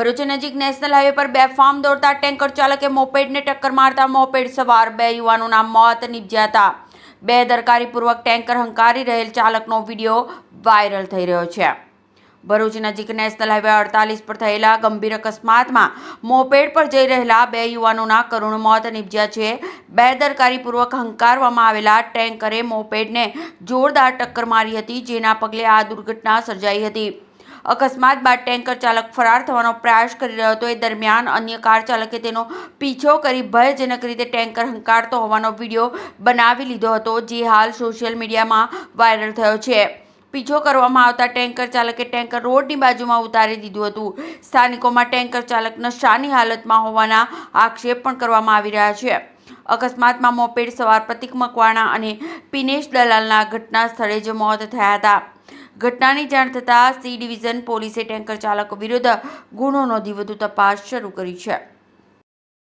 ભરૂચ નજીક national highway પર બે ફાર્મ દોડતા ટેન્કર ચાલકે મોપેડને ટક્કર મારતા મોપેડ સવાર બે યુવાનોના મોત નીપજ્યા હતા. બે દરકારીપૂર્વક ટેન્કર હંકારી રહેલ ચાલકનો વીડિયો વાયરલ થઈ રહ્યો છે. ભરૂચ નજીક નેશનલ હાઈવે અડતાલીસ પર થયેલા ગંભીર અકસ્માતમાં મોપેડ પર જઈ રહેલા બે યુવાનોના કરુણ મોત નીપજ્યા છે. બે દરકારીપૂર્વક હંકારવામાં આવેલા ટેન્કરે મોપેડને જોરદાર ટક્કર મારી હતી, જેના પગલે આ દુર્ઘટના સર્જાઈ હતી. અકસ્માત બાદ ટેન્કર ચાલક ફરાર થવાનો પ્રયાસ કરી રહ્યો હતો. એ દરમિયાન અન્ય કાર ચાલકે તેનો પીછો કરી ભયજનક રીતે ટેન્કર હંકારતો હોવાનો વીડિયો બનાવી લીધો હતો, જે હાલ સોશિયલ મીડિયામાં વાયરલ થયો છે. પીછો કરવામાં આવતા ટેન્કર ચાલકે ટેન્કર રોડની બાજુમાં ઉતારી દીધું હતું. સ્થાનિકોમાં ટેન્કર ચાલક નશાની હાલતમાં હોવાના આક્ષેપ પણ કરવામાં આવી રહ્યા છે. અકસ્માતમાં મોપેડ સવાર પ્રતિક મકવાણા અને પિનેશ દલાલના ઘટના સ્થળે જ મોત થયા હતા. ઘટનાની જાણ થતાં સી ડિવિઝન પોલીસે ટેન્કર ચાલકો વિરુદ્ધ ગુનો નોંધી વધુ તપાસ શરૂ કરી છે.